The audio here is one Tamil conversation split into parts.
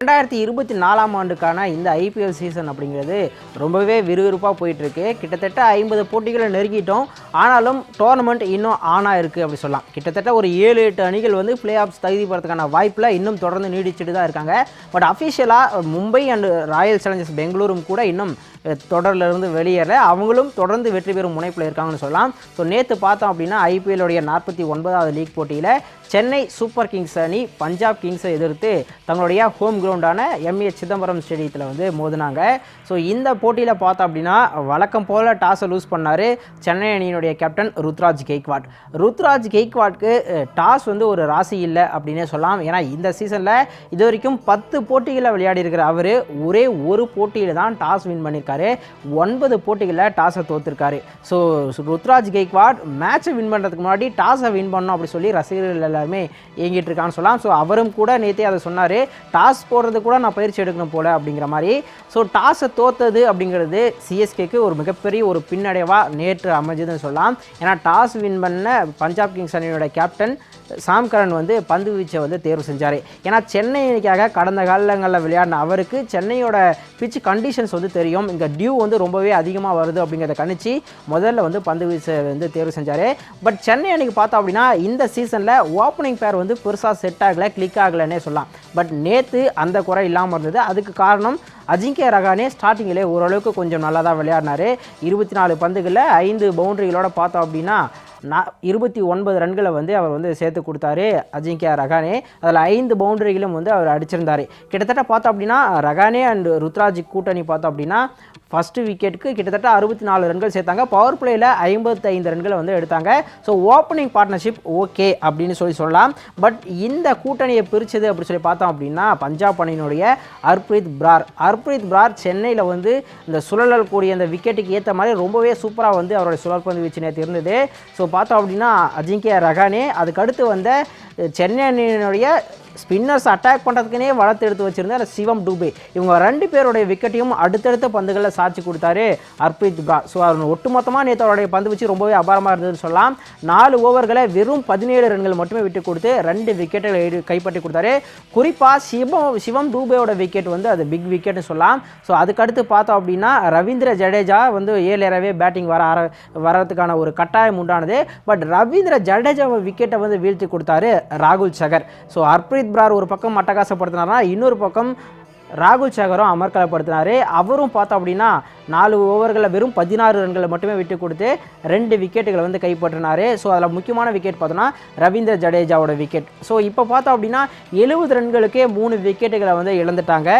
ரெண்டாயிரத்தி இருபத்தி நாலாம் ஆண்டுக்கான இந்த ஐபிஎல் சீசன் அப்படிங்கிறது ரொம்பவே விறுவிறுப்பாக போயிட்டுருக்கு. கிட்டத்தட்ட ஐம்பது போட்டிகளை நெருங்கிட்டோம். ஆனாலும் டோர்னமெண்ட் இன்னும் ஆனாக இருக்குது அப்படி சொல்லலாம். கிட்டத்தட்ட ஒரு ஏழு எட்டு அணிகள் வந்து பிளே ஆஃப்ஸ் தகுதி போகிறதுக்கான வாய்ப்பில் இன்னும் தொடர்ந்து நீடிச்சுட்டு தான் இருக்காங்க. பட் அஃபிஷியலாக மும்பை அண்ட் ராயல் சேலஞ்சர்ஸ் பெங்களூரும் கூட இன்னும் தொடரிலிருந்து வெளியேற அவங்களும் தொடர்ந்து வெற்றி பெறும் முனைப்பில் இருக்காங்கன்னு சொல்லலாம். ஸோ நேற்று பார்த்தோம் அப்படின்னா ஐபிஎல்லுடைய நாற்பத்தி ஒன்பதாவது லீக் போட்டியில் சென்னை சூப்பர் கிங்ஸ் அணி பஞ்சாப் கிங்ஸை எதிர்த்து தங்களுடைய ஹோம் கிரவுண்டான எம்ஏ சிதம்பரம் ஸ்டேடியத்தில் வந்து மோதினாங்க. ஸோ இந்த போட்டியில் பார்த்தோம் அப்படின்னா வழக்கம் போல் டாஸை லூஸ் பண்ணார் சென்னை அணியினுடைய கேப்டன் ருத்ராஜ் கெய்க்வாட். ருத்ராஜ் கெய்க்வாட்க்கு டாஸ் வந்து ஒரு ராசி இல்லை அப்படின்னே சொல்லலாம். ஏன்னா இந்த சீசனில் இது வரைக்கும் பத்து போட்டிகளில் விளையாடி இருக்கிற அவர் ஒரே ஒரு போட்டியில் தான் டாஸ் வின் பண்ணியிருக்காரு. ஒன்பது போட்டிகளில் டாஸை தோத்துருக்காரு. ஸோ ருத்ராஜ் கெய்க்வாட் மேட்ச்சை வின் பண்ணுறதுக்கு முன்னாடி டாஸை வின் பண்ணோம் அப்படி சொல்லி ரசிகர்கள் எல்லாருமே இயங்கிட்டு இருக்கான்னு சொல்லலாம். ஸோ அவரும் கூட நேற்றே அதை சொன்னார். டாஸ் போடுறது கூட நான் பயிற்சி எடுக்கணும் போல அப்படிங்கிற மாதிரி. ஸோ டாஸை தோத்தது அப்படிங்கிறது சிஎஸ்கேக்கு ஒரு மிகப்பெரிய ஒரு பின்னடைவாக நேற்று அமைஞ்சதுன்னு சொல்லலாம். ஏன்னா டாஸ் வின் பண்ண பஞ்சாப் கிங்ஸ் அணியோட கேப்டன் சாம்கரன் வந்து பந்து வீச்சை வந்து தேர்வு செஞ்சார். ஏன்னா சென்னை கடந்த காலங்களில் விளையாடின அவருக்கு சென்னையோட பிச் கண்டிஷன்ஸ் வந்து தெரியும். இங்கே டியூ வந்து ரொம்பவே அதிகமாக வருது அப்படிங்கிறத கணிச்சு முதல்ல வந்து பந்து வீச்சை வந்து தேர்வு செஞ்சார். பட் சென்னை அணிக்கு பார்த்தோம் அப்படின்னா இந்த சீசனில் ஓப்பனிங் பேர் வந்து பெருசாக செட் ஆகலை கிளிக் ஆகலைன்னே சொல்லலாம். பட் நேற்று அந்த குறை இல்லாமல் இருந்தது. அதுக்கு காரணம் அஜிங்கே ரகானே ஸ்டார்டிங்கிலே ஓரளவுக்கு கொஞ்சம் நல்லா தான் விளையாடினாரு. இருபத்தி நாலு பந்துகளில் ஐந்து பவுண்டரிகளோட பார்த்தோம் அப்படின்னா நான் இருபத்தி ஒன்பது ரன்களை வந்து அவர் வந்து சேர்த்து கொடுத்தாரு அஜிங்கியா ரகானே அதில் ஐந்து பவுண்டரிகளும் வந்து அவர் அடிச்சிருந்தார். கிட்டத்தட்ட பார்த்தோம் அப்படின்னா ரகானே அண்ட் ருத்ராஜ் கூட்டணி பார்த்தோம் அப்படின்னா ஃபஸ்ட்டு விக்கெட்டுக்கு கிட்டத்தட்ட அறுபத்தி நாலு ரன்கள் சேர்த்தாங்க. பவர் பிளேயில் ஐம்பத்தைந்து ரன்களை வந்து எடுத்தாங்க. ஸோ ஓப்பனிங் பார்ட்னர்ஷிப் ஓகே அப்படின்னு சொல்லி சொல்லலாம். பட் இந்த கூட்டணியை பிரித்தது அப்படின்னு சொல்லி பார்த்தோம் அப்படின்னா பஞ்சாப் அணியினுடைய ஹர்ப்ரீத் பிரார். ஹர்ப்ரீத் பிரார் சென்னையில் வந்து இந்த சுழலல் கூடிய அந்த விக்கெட்டுக்கு ஏற்ற மாதிரி ரொம்பவே சூப்பராக வந்து அவருடைய சுழற்பந்து வீச்சு நேற்று இருந்தது. ஸோ பார்த்தோம் அப்படின்னா அஜிங்கியா ரகானே அதுக்கடுத்து வந்த சென்னை அணியினுடைய ஸ்பின்னர்ஸ் அட்டாக் பண்ணுறதுக்குனே வளர்த்து எடுத்து வச்சிருந்த அந்த சிவம் டூபே. இவங்க ரெண்டு பேருடைய விக்கெட்டையும் அடுத்தடுத்த பந்துகளில் சாட்சி கொடுத்தாரு அர்பித் பிரா ஸோ அவர் ஒட்டுமொத்தமாக நேற்று அவருடைய பந்து வச்சு ரொம்பவே அபாரமாக இருந்ததுன்னு சொல்லலாம். நாலு ஓவர்களை வெறும் பதினேழு ரன்கள் மட்டுமே விட்டு கொடுத்து ரெண்டு விக்கெட்டுகளை கைப்பற்றி கொடுத்தாரு. குறிப்பாக சிவம் சிவம் டூபேயோட விக்கெட் வந்து அது பிக் விக்கெட்னு சொல்லலாம். ஸோ அதுக்கடுத்து பார்த்தோம் அப்படின்னா ரவீந்திர ஜடேஜா வந்து ஏழரவே பேட்டிங் வர ஆர வர்றதுக்கான ஒரு கட்டாயம் உண்டானது. பட் ரவீந்திர ஜடேஜா விக்கெட்டை வந்து வீழ்த்தி கொடுத்தாரு ராகுல் சகர். ஸோ ஹர்ப்ரீத் பிரார் ஒரு பக்கம் அட்டகாசப்படுத்தினார்னா இன்னொரு பக்கம் ராகுல் சேகரும் அமர்களப்படுத்தினார் அவரும் பார்த்தோம் அப்படின்னா நாலு ஓவர்களில் வெறும் பதினாறு ரன்களை மட்டுமே விட்டு கொடுத்து ரெண்டு விக்கெட்டுகளை வந்து கைப்பற்றினார். ஸோ அதில் முக்கியமான விக்கெட் பார்த்தோன்னா ரவீந்திர ஜடேஜாவோட விக்கெட். ஸோ இப்போ பார்த்தோம் அப்படின்னா எழுபது ரன்களுக்கே மூணு விக்கெட்டுகளை வந்து இழந்துட்டாங்க.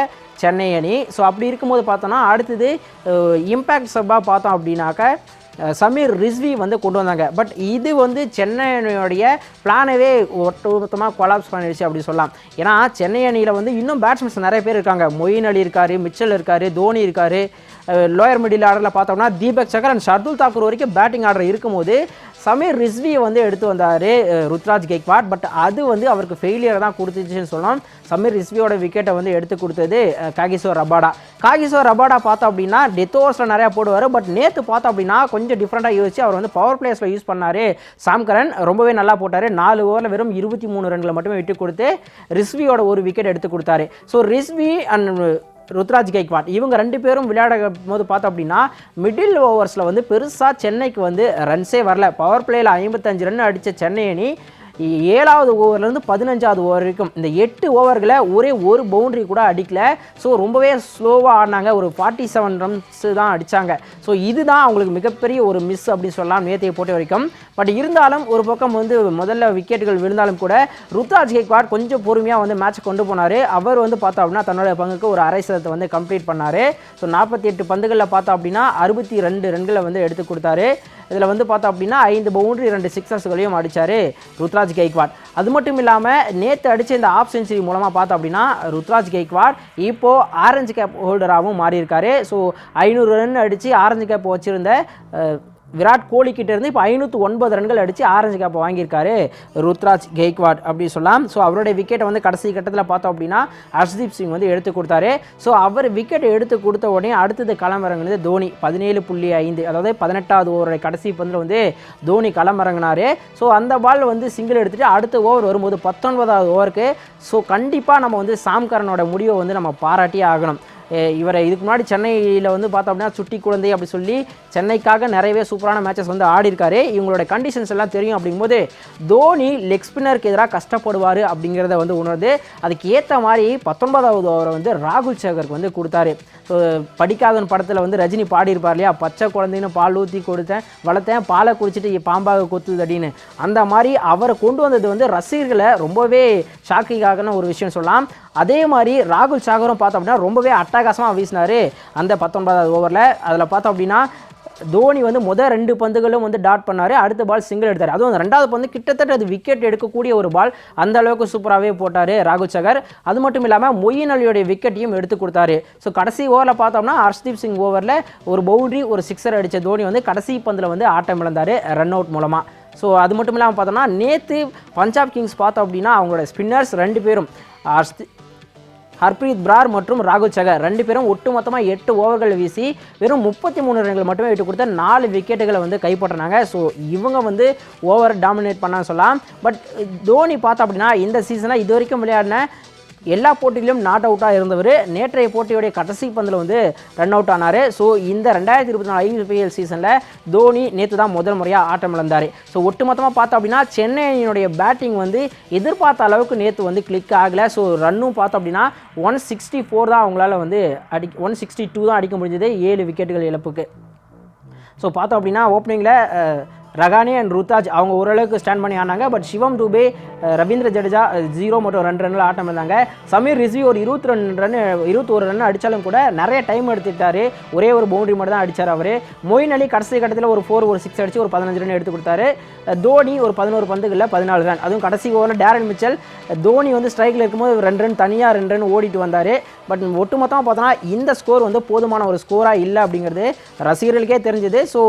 சென்னை அணி. ஸோ அப்படி இருக்கும்போது பார்த்தோன்னா அடுத்தது இம்பேக்ட் சப்பாக பார்த்தோம் அப்படின்னாக்க சமீர் ரிஸ்வி வந்து கொண்டு வந்தாங்க. பட் இது வந்து சென்னையினுடைய பிளானவே ஒட்டுமொத்தமாக கொலாப்ஸ் பண்ணிடுச்சு அப்படி சொல்லலாம். ஏன்னா சென்னை அணியில் வந்து இன்னும் பேட்ஸ்மேன்ஸ் நிறைய பேர் இருக்காங்க. மொயின் அலி இருக்கார் மிச்சல் இருக்கார் தோனி இருக்கார். லோயர் மிடில் ஆர்டரில் பார்த்தோம்னா தீபக் சகர் அண்ட் ஷர்துல் தாக்கூர் வரைக்கும் பேட்டிங் ஆர்டர் இருக்கும்போது சமீர் ரிஸ்வியை வந்து எடுத்து வந்தார் ருத்ராஜ் கேக்வாட். பட் அது வந்து அவருக்கு ஃபெயிலியர் தான் கொடுத்துச்சுன்னு சொல்லலாம். சமீர் ரிஸ்வியோட விக்கெட்டை வந்து எடுத்து கொடுத்தது காகிசோ ரபாடா. காகிசோ ரபாடா பார்த்தோம் அப்படின்னா டெத் ஓவர்ஸில் நிறையா போடுவார். பட் நேற்று பார்த்தோம் அப்படின்னா கொஞ்சம் டிஃப்ரெண்ட்டாக யோசிச்சு அவர் வந்து பவர் பிளேஸில் யூஸ் பண்ணார். சாம்கரன் ரொம்பவே நல்லா போட்டார். நாலு ஓவரில் வெறும் இருபத்தி மூணு ரன்களை மட்டுமே விட்டு கொடுத்து ரிஸ்வியோட ஒரு விக்கெட் எடுத்து கொடுத்தாரு. So Rizvi and Ruturaj Gaikwad. இவங்க ரெண்டு பேரும் விளையாட போது பார்த்தோம் அப்படின்னா மிடில் ஓவர்ஸில் வந்து பெருசாக சென்னைக்கு வந்து ரன்ஸே வரல. பவர் பிளேயில் ஐம்பத்தஞ்சு ரன் அடித்த சென்னை அணி ஏழாவது ஓவர்லேருந்து பதினஞ்சாவது ஓவர் வரைக்கும். இந்த எட்டு ஓவர்களை ஒரே ஒரு பவுண்டரி கூட அடிக்கல. ஸோ ரொம்பவே ஸ்லோவாக ஆடினாங்க. ஒரு ஃபார்ட்டி செவன் ரன்ஸு தான் அடித்தாங்க ஸோ இதுதான் அவங்களுக்கு மிகப்பெரிய ஒரு மிஸ் அப்படின்னு சொல்லலாம் நேத்தையை போட்ட வரைக்கும். பட் இருந்தாலும் ஒரு பக்கம் வந்து முதல்ல விக்கெட்டுகள் விழுந்தாலும் கூட ருத்ராஜ் கேக்வாட் கொஞ்சம் பொறுமையாக வந்து மேட்ச் கொண்டு போனார். அவர் வந்து பார்த்தோம் அப்படின்னா தன்னோட பங்குக்கு ஒரு அரை சதத்தை வந்து கம்ப்ளீட் பண்ணார். ஸோ நாற்பத்தி எட்டு பந்துகளில் பார்த்தோம் அப்படின்னா அறுபத்தி ரெண்டு ரன்களை வந்து எடுத்து கொடுத்தாரு. இதில் வந்து பார்த்தோம் அப்படின்னா ஐந்து பவுண்டரி ரெண்டு சிக்ஸர்ஸ்களையும் அடித்தார் ருத்ராஜ் கெய்க்வாட். அது மட்டும் இல்லாமல் நேற்று அடித்த இந்த ஆஃப் செஞ்சுரி மூலமாக பார்த்தோம் அப்படின்னா ருத்ராஜ் கெய்க்வாட் இப்போது ஆரஞ்சு கேப் ஹோல்டராகவும் மாறியிருக்காரு. ஸோ ஐநூறு ரன் அடித்து ஆரஞ்சு கேப் வச்சுருந்த விராட் கோலி கிட்டேருந்து இப்போ ஐநூற்றி ஒன்பது ரன்கள் அடித்து ஆரஞ்சு கேப்பை வாங்கியிருக்காரு ருத்ராஜ் கெய்க்வாட் அப்படி சொல்லலாம். ஸோ அவருடைய விக்கெட்டை வந்து கடைசி கட்டத்தில் பார்த்தோம் அப்படின்னா ஹர்ஷ்தீப் சிங் வந்து எடுத்து கொடுத்தாரு. ஸோ அவர் விக்கெட் எடுத்து கொடுத்த உடனே அடுத்தது களமிறங்குனது தோனி. பதினேழு புள்ளி ஐந்து அதாவது பதினெட்டாவது ஓவருடைய கடைசி பந்தில் வந்து தோனி களமிறங்கினார் ஸோ அந்த பால் வந்து சிங்கிள் எடுத்துகிட்டு அடுத்த ஓவர் வரும்போது பத்தொன்பதாவது ஓவருக்கு ஸோ கண்டிப்பாக நம்ம வந்து சாம்கரனோட முடிவை வந்து நம்ம பாராட்டியே ஆகணும். இவரை இதுக்கு முன்னாடி சென்னையில் வந்து பார்த்தோம் அப்படின்னா சுட்டி குழந்தை அப்படி சொல்லி சென்னைக்காக நிறையவே சூப்பரான மேட்சஸ் வந்து ஆடி இருக்காரு இவங்களோட கண்டிஷன்ஸ் எல்லாம் தெரியும் அப்படிங்கும்போது தோனி லெக் ஸ்பின்னருக்கு எதிராக கஷ்டப்படுவார் அப்படிங்கிறத வந்து உணர்ந்து அதுக்கு ஏற்ற மாதிரி பத்தொன்பதாவது ஓவரை வந்து ராகுல் சேகருக்கு வந்து கொடுத்தாரு. ஸோ படிக்காதன் படத்தில் வந்து ரஜினி பாடியிருப்பார் இல்லையா? பச்சை குழந்தைன்னு பால் ஊற்றி கொடுத்தேன் வளர்த்தேன் பாலை குடிச்சிட்டு பாம்பாக கொத்துது அப்படின்னு. அந்த மாதிரி அவரை கொண்டு வந்தது வந்து ரசிகர்களை ரொம்பவே ஷாக்கிங்காகன ஒரு விஷயம் சொல்லலாம். அதே மாதிரி ராகுல் சாகரும் பார்த்தோம் அப்படின்னா ரொம்பவே அட்டகாசமாக வீசினார். அந்த பத்தொன்பதாவது ஓவரில் அதில் பார்த்தோம் அப்படின்னா தோனி வந்து முதல் ரெண்டு பந்துகளும் வந்து டாட் பண்ணார். அடுத்த பால் சிங்கிள் எடுத்தார். அதுவும் அந்த ரெண்டாவது பந்து கிட்டத்தட்ட அது விக்கெட் எடுக்கக்கூடிய ஒரு பால் அந்த அளவுக்கு சூப்பராகவே போட்டார் ராகுல் சகர். அது மட்டும் இல்லாமல் மொயின் அலியோடைய விக்கெட்டையும் எடுத்து கொடுத்தாரு. ஸோ கடைசி ஓவரில் பார்த்தோம்னா ஹர்ஷ்தீப் சிங் ஓவரில் ஒரு பவுண்டரி ஒரு சிக்ஸர் அடித்த தோனி வந்து கடைசி பந்தில் வந்து ஆட்டம் இழந்தார் ரன் அவுட் மூலமாக ஸோ அது மட்டும் இல்லாமல் பார்த்தோம்னா நேற்று பஞ்சாப் கிங்ஸ் பார்த்தோம் அப்படின்னா அவங்களோட ஸ்பின்னர்ஸ் ரெண்டு பேரும் ஹர்ஷ்தி ஹர்ப்ரீத் பிரார் மற்றும் ராகுல் சகர் ரெண்டு பேரும் ஒட்டுமொத்தமாக எட்டு ஓவர்கள் வீசி வெறும் முப்பத்தி மூணு ரன்கள் மட்டுமே விட்டு கொடுத்த நாலு விக்கெட்டுகளை வந்து கைப்பற்றினாங்க. ஸோ இவங்க வந்து ஓவர் டாமினேட் பண்ணான்னு சொல்லலாம். பட் தோனி பார்த்தோம் அப்படின்னா இந்த சீசனில் இது வரைக்கும் விளையாடின எல்லா போட்டிகளிலும் நாட் அவுட்டாக இருந்தவர். நேற்றைய போட்டியுடைய கடைசி பந்தில் வந்து ரன் அவுட் ஆனார். ஸோ இந்த ரெண்டாயிரத்தி இருபத்தி நாலு ஐபிஎல் சீசனில் தோனி நேற்று தான் முதல் முறையாக ஆட்டம் இழந்தார். ஸோ ஒட்டுமொத்தமாக பார்த்தோம் அப்படின்னா சென்னை அணியினுடைய பேட்டிங் வந்து எதிர்பார்த்த அளவுக்கு நேற்று வந்து கிளிக் ஆகலை. ஸோ ரன்னும் பார்த்தோம் அப்படின்னா ஒன் சிக்ஸ்டி ஃபோர் தான் அவங்களால வந்து அடி ஒன் சிக்ஸ்டி டூ தான் அடிக்க முடிஞ்சது. ஏழு விக்கெட்டுகள் இழப்புக்கு. ஸோ பார்த்தோம் அப்படின்னா ஓப்பனிங்கில் ரகானே அண்ட் ருத்தாஜ் அவங்க ஓரளவுக்கு ஸ்டாண்ட் பண்ணி ஆனாங்க. பட் சிவம் டூபே ரவீந்திர ஜடேஜா ஜீரோ மற்றும் ரெண்டு ரன்னில் ஆட்டம் இருந்தாங்க. சமீர் ரிஸ்வி ஒரு இருபத்தி ரெண்டு ரன் இருபத்தோரு ரன் அடித்தாலும் கூட நிறைய டைம் எடுத்துட்டாரு ஒரே ஒரு பவுண்டரி மட்டும் தான் அடிச்சார் அவர். மொயின் அலி கடைசி கட்டத்தில் ஒரு ஃபோர் ஒரு சிக்ஸ் அடிச்சு ஒரு பதினஞ்சு ரன் எடுத்து கொடுத்தாரு. தோனி ஒரு பதினோரு பந்துகளில் பதினாலு ரன் அதுவும் கடைசி ஓவரில் டேரன் மிச்சல் தோனி வந்து ஸ்ட்ரைக்கில் இருக்கும்போது ரெண்டு ரன் தனியாக ரெண்டு ரன் ஓடிட்டு வந்தார். பட் ஒட்டுமொத்தமாக பார்த்தோன்னா இந்த ஸ்கோர் வந்து போதுமான ஒரு ஸ்கோராக இல்லை அப்படிங்கிறது ரசிகர்களுக்கே தெரிஞ்சது. ஸோ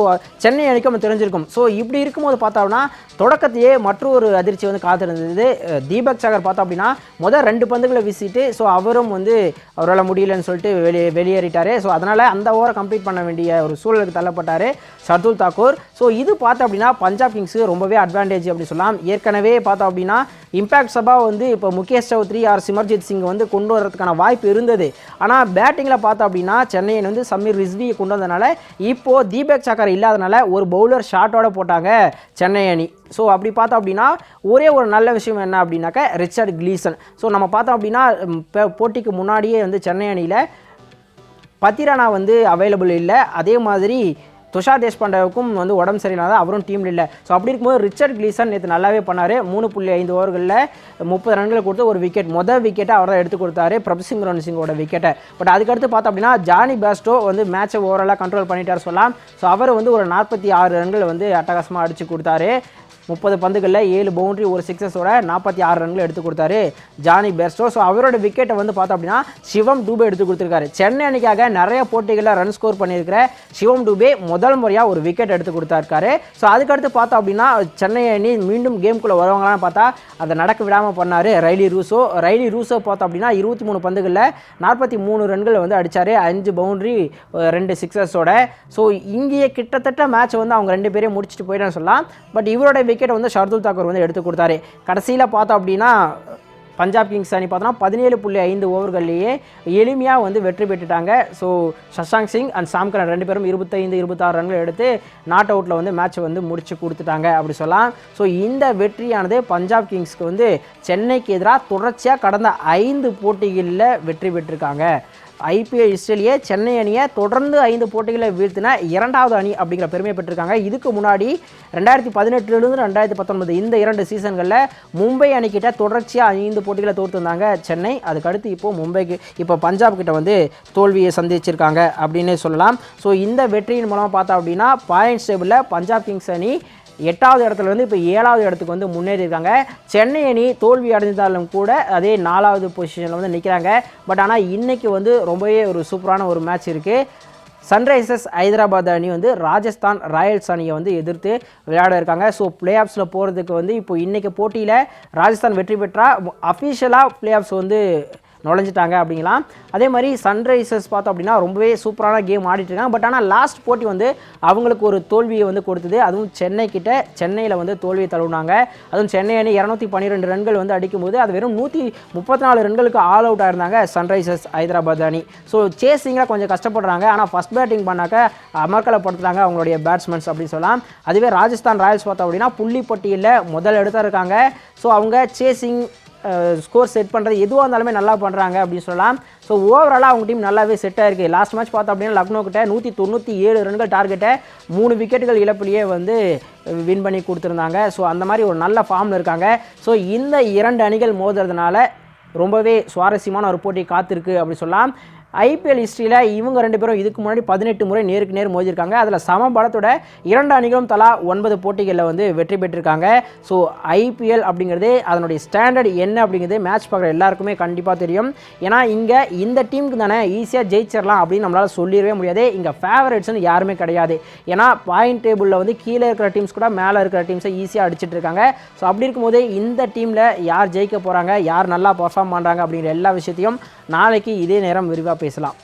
சென்னை அணிக்கு நம்ம தெரிஞ்சிருக்கும். ஸோ இப்படி இருக்கும்போது பார்த்தோம்னா தொடக்கத்தையே மற்றொரு அதிர்ச்சி வந்து காத்திருந்தது. தீபக் சாகர் பார்த்தோம் அப்படின்னா முதல் ரெண்டு பந்துகளை வீசிட்டு ஸோ அவரும் வந்து அவரால் முடியலன்னு சொல்லிட்டு வெளியே வெளியேறிட்டார். ஸோ அதனால் அந்த ஓவரை கம்ப்ளீட் பண்ண வேண்டிய ஒரு சூழலுக்கு தள்ளப்பட்டார் ஷர்துல் தாக்கூர். ஸோ இது பார்த்தோம் அப்படின்னா பஞ்சாப் கிங்ஸுக்கு ரொம்பவே அட்வான்டேஜ் அப்படின்னு சொல்லலாம். ஏற்கனவே பார்த்தோம் அப்படின்னா இம்பேக்ட் சபா வந்து இப்போ முகேஷ் சௌத்ரி ஆர். சிமர்ஜித் சிங் வந்து கொண்டு வரதுக்கான வாய்ப்பு இருந்தது. ஆனால் பேட்டிங்கில் பார்த்தோம் அப்படின்னா சென்னையின் வந்து சமீர் ரிஸ்வியை கொண்டு வந்தனால இப்போது தீபக் சக்கர் இல்லாதனால ஒரு பவுலர் ஷாட்டோட போட்டாங்க சென்னை அணி. ஸோ அப்படி பார்த்தோம் அப்படின்னா ஒரே ஒரு நல்ல விஷயம் என்ன அப்படின்னாக்க ரிச்சர்ட் கிளீசன். ஸோ நம்ம பார்த்தோம் அப்படின்னா போட்டிக்கு முன்னாடியே வந்து சென்னை அணியில் பத்திரானா வந்து அவைலபிள் இல்லை. அதே மாதிரி துஷார் தேஷ்பாண்டேவுக்கும் வந்து உடம்பு சரியில்லாத அவரும் டீமில் இல்லை ஸோ அப்படி இருக்கும்போது ரிச்சர்ட் கிளீசன் நேற்று நல்லாவே பண்ணார். மூணு புள்ளி ஐந்து ஓவர்களில் முப்பது ரன்களை கொடுத்து ஒரு விக்கெட் மொதல் விக்கெட்டை அவர் தான் எடுத்து கொடுத்தாரு. பிரபுசிங் ரன் சிங்கோட விக்கெட்டை பட் அதுக்கடுத்து பார்த்தோம் அப்படின்னா ஜானி பேஸ்டோ வந்து மேட்சை ஓவராலாக கண்ட்ரோல் பண்ணிட்டார் சொல்லலாம். ஸோ அவர் வந்து ஒரு நாற்பத்தி ஆறு ரன்கள் வந்து அட்டகாசமாக அடித்து கொடுத்தாரு. முப்பது பந்துகளில் ஏழு பவுண்டரி ஒரு சிக்ஸஸோட நாற்பத்தி ஆறு ரன்கள் எடுத்து கொடுத்தாரு ஜானி பெர்ஸ்டோ. ஸோ அவரோட விக்கெட்டை வந்து பார்த்தோம் அப்படின்னா சிவம் டூபே எடுத்து கொடுத்துருக்காரு. சென்னை அணிக்காக நிறைய போட்டிகளில் ரன் ஸ்கோர் பண்ணியிருக்கிற சிவம் டூபே முதல் முறையாக ஒரு விக்கெட் எடுத்து கொடுத்தாருக்காரு. ஸோ அதுக்கடுத்து பார்த்தோம் அப்படின்னா சென்னை அணி மீண்டும் கேம்குள்ளே வருவாங்களான்னு பார்த்தா அதை நடக்க விடாமல் பண்ணார் ரைலி ரூசோ. ரைலி ரூசோ பார்த்தோம் அப்படின்னா இருபத்தி மூணு பந்துகளில் நாற்பத்தி மூணு ரன்கள் வந்து அடித்தார் அஞ்சு பவுண்டரி ரெண்டு சிக்ஸஸோட ஸோ இங்கேயே கிட்டத்தட்ட மேட்ச் வந்து அவங்க ரெண்டு பேரையும் முடிச்சுட்டு போயிட்டான்னு சொல்லலாம். பட் இவரோட விக்கெட்டை வந்து ஷர்துல் தாக்கூர் வந்து எடுத்து கொடுத்தாரு. கடைசியில் பார்த்தோம் அப்படின்னா பஞ்சாப் கிங்ஸ் அணி பார்த்தோன்னா பதினேழு புள்ளி ஐந்து ஓவர்கள்லேயே எளிமையாக வந்து வெற்றி பெற்றுட்டாங்க. So Shashank Singh and Sam Curran ரெண்டு பேரும் இருபத்தைந்து இருபத்தாறு ரன்கள் எடுத்து நாட் அவுட்டில் வந்து மேட்ச்சை வந்து முடிச்சு கொடுத்துட்டாங்க அப்படி சொல்லலாம். ஸோ இந்த வெற்றியானது பஞ்சாப் கிங்ஸ்க்கு வந்து சென்னைக்கு எதிராக தொடர்ச்சியாக கடந்த ஐந்து போட்டிகளில் வெற்றி பெற்றிருக்காங்க. ஐபிஎல் ஹிஸ்டரியிலேயே சென்னை அணியை தொடர்ந்து ஐந்து போட்டிகளை வீழ்த்தின இரண்டாவது அணி அப்படிங்கிற பெருமையை பெற்றிருக்காங்க. இதுக்கு முன்னாடி ரெண்டாயிரத்தி பதினெட்டுலேருந்து ரெண்டாயிரத்தி பத்தொன்பது இந்த இரண்டு சீசன்களில் மும்பை அணிக்கிட்ட தொடர்ச்சியாக ஐந்து போட்டிகளை தோற்றுருந்தாங்க சென்னை. அதுக்கடுத்து இப்போது மும்பைக்கு இப்போ பஞ்சாப் கிட்ட வந்து தோல்வியை சந்திச்சிருக்காங்க அப்படின்னு சொல்லலாம். ஸோ இந்த வெற்றியின் மூலமாக பார்த்தோம் அப்படின்னா பாயிண்ட்ஸ் டேபிளில் பஞ்சாப் கிங்ஸ் அணி எட்டாவது இடத்துலருந்து இப்போ ஏழாவது இடத்துக்கு வந்து முன்னேறி இருக்காங்க. சென்னை அணி தோல்வி அடைந்தாலும் கூட அதே நாலாவது பொசிஷனில் வந்து நிற்கிறாங்க பட் ஆனால் இன்றைக்கி வந்து ரொம்பவே ஒரு சூப்பரான ஒரு மேட்ச் இருக்குது சன்ரைசர்ஸ் ஹைதராபாத் அணி வந்து ராஜஸ்தான் ராயல்ஸ் அணியை வந்து எதிர்த்து விளையாட இருக்காங்க. ஸோ பிளே ஆஃப்ஸில் போகிறதுக்கு வந்து இப்போ இன்றைக்கி போட்டியில் ராஜஸ்தான் வெற்றி பெற்றால் அஃபிஷியலாக பிளே ஆஃப்ஸ் வந்து நுழைஞ்சிட்டாங்க அப்படிங்களாம் அதே மாதிரி சன்ரைசர்ஸ் பார்த்தோம் அப்படின்னா ரொம்பவே சூப்பரான கேம் ஆடிட்டுருக்காங்க பட் ஆனால் லாஸ்ட் போட்டி வந்து அவங்களுக்கு ஒரு தோல்வியை வந்து கொடுத்தது. அதுவும் சென்னை கிட்ட சென்னையில் வந்து தோல்வியை தழுவினாங்க. அதுவும் சென்னை அணி இரநூத்தி பன்னிரெண்டு ரன்கள் வந்து அடிக்கும்போது அது வெறும் நூற்றி முப்பத்தி நாலு ரன்களுக்கு ஆல் அவுட் ஆயிருந்தாங்க சன்ரைசர்ஸ் ஹைதராபாத் அணி. ஸோ சேசிங்கில் கொஞ்சம் கஷ்டப்படுறாங்க. ஆனால் ஃபஸ்ட் பேட்டிங் பண்ணாக்க அமர்க்கலப்படுத்துறாங்க அவங்களுடைய பேட்ஸ்மேன்ஸ் அப்படின்னு சொல்லலாம். அதுவே ராஜஸ்தான் ராயல்ஸ் பார்த்தோம் அப்படின்னா புள்ளி பட்டியலில் முதல் இடத்துல இருக்காங்க. ஸோ அவங்க சேசிங் ஸ்கோர் செட் பண்ணுறது எதுவாக இருந்தாலுமே நல்லா பண்ணுறாங்க அப்படின்னு சொல்லலாம். ஸோ ஓவராலாக அவங்க டீம் நல்லாவே செட் ஆயிருக்கு. லாஸ்ட் மேட்ச் பார்த்தோம் அப்படின்னா லக்னோ கிட்ட நூற்றி தொண்ணூற்றி ஏழு ரன்கள் டார்கெட்டை மூணு விக்கெட்டுகள் இழப்பிலேயே வந்து வின் பண்ணி கொடுத்துருந்தாங்க. ஸோ அந்த மாதிரி ஒரு நல்ல ஃபார்மில் இருக்காங்க. ஸோ இந்த இரண்டு அணிகள் மோதுறதுனால ரொம்பவே சுவாரஸ்யமான ஒரு போட்டி காத்திருக்கு அப்படி சொல்லலாம். ஐபிஎல் ஹிஸ்ட்ரியில் இவங்க ரெண்டு பேரும் இதுக்கு முன்னாடி பதினெட்டு முறை நேருக்கு நேர் மோதிருக்காங்க அதில் சம பலத்தோட இரண்டு அணிகளும் தலா ஒன்பது போட்டிகளில் வந்து வெற்றி பெற்றிருக்காங்க. ஸோ ஐபிஎல் அப்படிங்கிறது அதனுடைய ஸ்டாண்டர்ட் என்ன அப்படிங்கிறது மேட்ச் பார்க்குற எல்லாருக்குமே கண்டிப்பாக தெரியும். ஏன்னா இங்கே இந்த டீமுக்கு தானே ஈஸியாக ஜெயிச்சிடலாம் அப்படின்னு நம்மளால் சொல்லிடவே முடியாது. இங்கே ஃபேவரட்ஸ்னு யாருமே கிடையாது. ஏன்னா பாயிண்ட் டேபிளில் வந்து கீழே இருக்கிற டீம்ஸ் கூட மேலே இருக்கிற டீம்ஸை ஈஸியாக அடிச்சிட்டு இருக்காங்க. ஸோ அப்படி இருக்கும்போது இந்த டீமில் யார் ஜெயிக்க போகிறாங்க யார் நல்லா பர்ஃபார்ம் பண்ணுறாங்க அப்படிங்கிற எல்லா விஷயத்தையும் நாளைக்கு இதே நேரம் விரிவாக பேசலாம்.